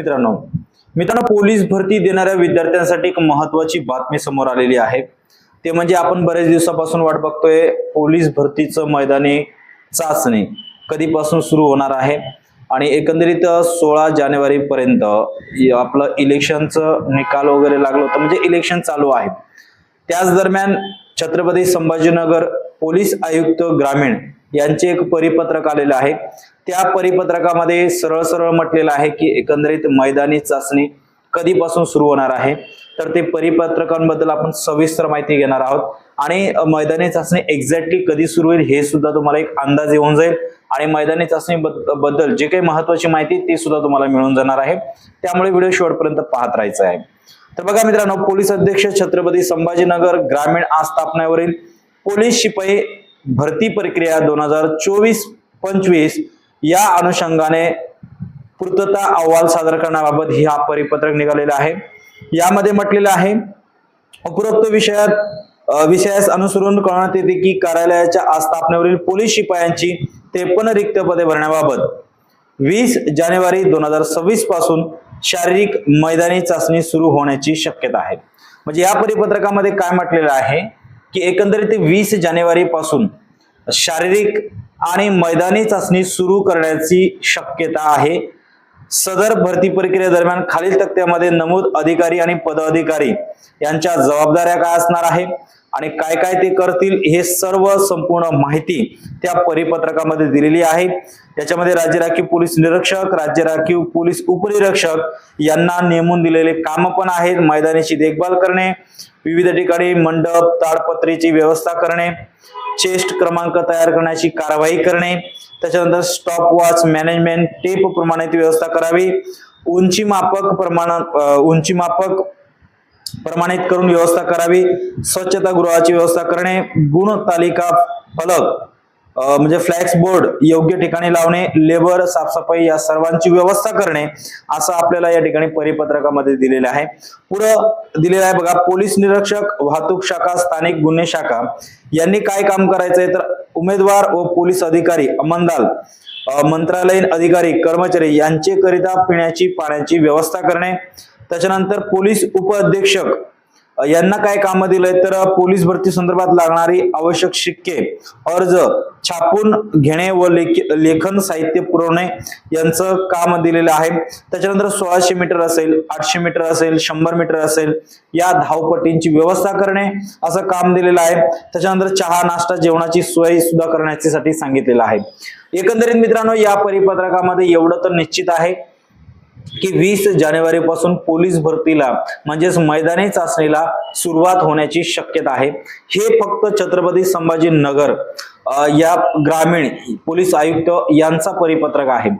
मित्रांनो मित्रांनो पोलीस भरती देणाऱ्या विद्यार्थ्यांसाठी एक महत्वाची बातमी समोर आलेली आहे. ते म्हणजे आपण बरेच दिवसापासून वाट बघतोय पोलीस भरतीचं मैदानी चाचणी कधीपासून सुरू होणार आहे आणि एकंदरीत सोळा जानेवारी पर्यंत आपलं इलेक्शनचं निकाल वगैरे लागलं होतं म्हणजे इलेक्शन चालू आहे. त्याच दरम्यान छत्रपती संभाजीनगर पोलीस आयुक्त ग्रामीण यांचे एक परिपत्रक आलेलं आहे. त्या परिपत्रकामध्ये सरळ सरळ म्हटलेलं आहे की एकंदरीत मैदानी चाचणी कधीपासून सुरू होणार आहे? तर ते परिपत्रकांबद्दल आपण सविस्तर माहिती घेणार आहोत. आणि मैदानी चाचणी एक्झॅक्टली कधी सुरू होईल हे सुद्धा तुम्हाला एक अंदाज येऊन जाईल. आणि मैदानी चाचणी बद्दल जे काही महत्वाची माहिती ती सुद्धा तुम्हाला मिळून जाणार आहे. त्यामुळे व्हिडिओ शेवटपर्यंत पाहत राहायचं आहे. तर बघा मित्रांनो पोलीस अध्यक्ष छत्रपती संभाजीनगर ग्रामीण आस्थापनेवरील पोलीस शिपाई भरती प्रक्रिया दोन हजार चोवीस पंचवीस या अनुषंगाने पूर्तता अहवाल सादर करण्याबाबत ही हा परिपत्रक निघालेला आहे. यामध्ये म्हटलेलं आहे उपरोक्त विषयात विषयास अनुसरून करण्यात येते की कार्यालयाच्या आस्थापनेवरील पोलीस शिपायांची त्रेपन्न रिक्त पदे भरण्याबाबत वीस जानेवारी दोन हजार सव्वीसपासून शारीरिक मैदानी चाचणी सुरू होण्याची शक्यता आहे. म्हणजे या परिपत्रकामध्ये काय म्हटलेलं आहे की एकंदरीत वीस जानेवारी पासून शारीरिक आणि मैदानी चाचणी सुरू करण्याची शक्यता आहे. सदर भरती प्रक्रियेदरम्यान खालील तक्त्यामध्ये नमूद अधिकारी आणि पदाधिकारी यांच्या जबाबदाऱ्या काय असणार आहे आणि काय काय ते करतील हे सर्व संपूर्ण माहिती त्या परिपत्रकामध्ये दिलेली आहे. त्याच्यामध्ये राज्य राखीव पोलीस निरीक्षक राज्य राखीव पोलीस उपनिरीक्षक यांना नेमून दिलेले काम पण आहेत. मैदानीची देखभाल करणे विविध ठिकाणी मंडप ताडपत्रीची व्यवस्था करणे चेस्ट क्रमांक तयार करण्याची कारवाई करणे त्याच्यानंतर स्टॉप वॉच मॅनेजमेंट टेप प्रमाणित व्यवस्था करावी. उंची मापक प्रमाण उंची मापक प्रमाणित करून व्यवस्था करावी. स्वच्छता गृहाची व्यवस्था करणे गुण तालिका फलक. म्हणजे फ्लॅक्स बोर्ड योग्य ठिकाणी लावणे लेबर साफसफाई या सर्वांची व्यवस्था करणे असं आपल्याला या ठिकाणी परिपत्रकामध्ये दिलेलं आहे. पुढं दिलेलं आहे बघा पोलीस निरीक्षक वाहतूक शाखा स्थानिक गुन्हे शाखा. यांनी काय काम करायचंय तर उमेदवार व पोलीस अधिकारी अमंदाल मंत्रालयीन अधिकारी कर्मचारी यांचे करिता पिण्याची पाण्याची व्यवस्था करणे. त्याच्यानंतर पोलीस उपअधीक्षक अ, यांना काय कामं दिलंय? तर पोलीस भरती संदर्भात लागणारी आवश्यक शिक्के अर्ज छापून घेणे व लेख- लेखन साहित्य पुरवणे यांचं काम दिलेलं आहे. त्याच्यानंतर सोळाशे मीटर असेल आठशे मीटर असेल शंभर मीटर असेल या धावपटींची व्यवस्था करणे असं काम दिलेलं आहे. त्याच्यानंतर चहा नाश्ता जेवणाची सोय सुद्धा करण्याची सांगितलेलं आहे. एकंदरीत मित्रांनो या परिपत्रकामध्ये एवढं तर निश्चित आहे. की वीस जानेवारी पासून पोलीस भरतीला म्हणजेच मैदानी चाचणीला सुरुवात होण्याची शक्यता आहे. हे फक्त छत्रपती संभाजीनगर या ग्रामीण पोलीस आयुक्त यांचा परिपत्रक आहे.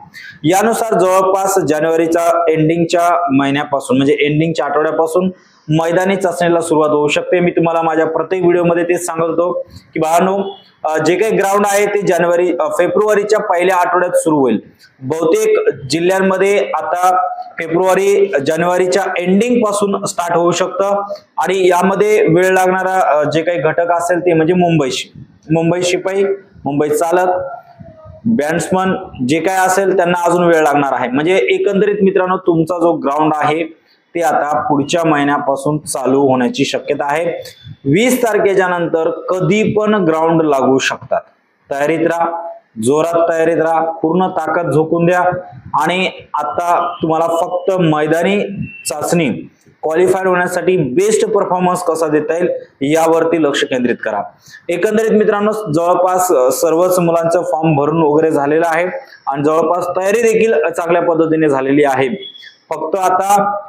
यानुसार जवळपास जानेवारीच्या एंडिंगच्या महिन्यापासून म्हणजे एंडिंगच्या आठवड्यापासून मैदानी चाचणीला सुरुवात होऊ शकते. मी तुम्हाला माझ्या प्रत्येक व्हिडिओमध्ये तेच सांगत होतो की बाळांनो जे काही ग्राउंड आहे ते जानेवारी फेब्रुवारीच्या पहिल्या आठवड्यात सुरू होईल. बहुतेक जिल्ह्यांमध्ये आता फेब्रुवारी जानेवारीच्या एंडिंगपासून स्टार्ट होऊ शकतं आणि यामध्ये वेळ लागणारा जे काही घटक असेल ते म्हणजे मुंबईशी. मुंबई शिपाई मुंबई चालक बॅट्समन जे काय असेल त्यांना अजून वेळ लागणार आहे. म्हणजे एकंदरीत मित्रांनो तुमचा जो ग्राउंड आहे ते आता पुढच्या महिन्यापासून चालू होण्याची शक्यता आहे. वीस तारखेच्या नंतर कधी पण ग्राउंड लागू शकतात. तयारीत राहा जोरात तयारीत राहा पूर्ण ताकद झोकून द्या. आणि आता तुम्हाला फक्त मैदानी चाचणी क्वालिफाईड होण्यासाठी बेस्ट परफॉर्मन्स कसा देता येईल यावरती लक्ष केंद्रित करा. एकंदरीत मित्रांनो जवळपास सर्वच मुलांचं फॉर्म भरून वगैरे झालेला आहे आणि जवळपास तयारी देखील चांगल्या पद्धतीने झालेली आहे. फक्त आता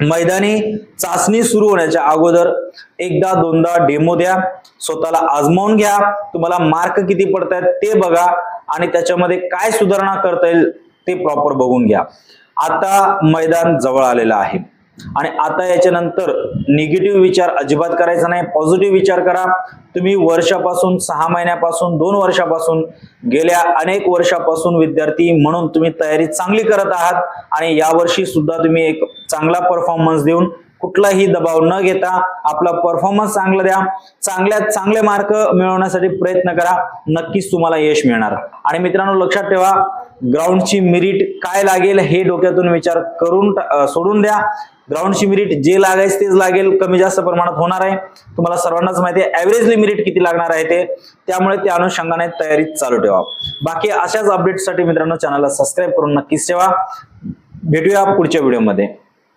मैदानी चाचणी सुरू होण्याच्या अगोदर एकदा दोनदा डेमो द्या स्वतःला आजमावून घ्या तुम्हाला मार्क किती पडतायत ते बघा आणि त्याच्यामध्ये काय सुधारणा करता येईल ते प्रॉपर बघून घ्या. आता मैदान जवळ आलेलं आहे. आणि आता याच्यानंतर निगेटिव्ह विचार अजिबात करायचा नाही. पॉझिटिव्ह विचार करा. तुम्ही वर्षापासून सहा महिन्यापासून दोन वर्षापासून गेल्या अनेक वर्षापासून विद्यार्थी म्हणून तुम्ही तयारी चांगली करत आहात आणि यावर्षी सुद्धा तुम्ही एक चांगला परफॉर्मन्स देऊन कुठलाही दबाव न घेता आपला परफॉर्मन्स चांगला द्या. चांगल्यात चांगले मार्क मिळवण्यासाठी प्रयत्न करा. नक्कीच तुम्हाला यश मिळणार. आणि मित्रांनो लक्षात ठेवा ग्राउंडची मिरिट काय लागेल हे डोक्यातून विचार करून सोडून द्या. ग्राउंडची मिरिट जे लागायचं तेच लागेल. कमी जास्त प्रमाणात होणार आहे. तुम्हाला सर्वांनाच माहिती आहे ऍव्हरेजली मिरिट किती लागणार आहे ते. त्यामुळे त्या अनुषंगाने तयारी चालू ठेवा. बाकी अशाच अपडेटसाठी मित्रांनो चॅनलला सबस्क्राईब करून नक्कीच ठेवा. भेटूया पुढच्या व्हिडिओमध्ये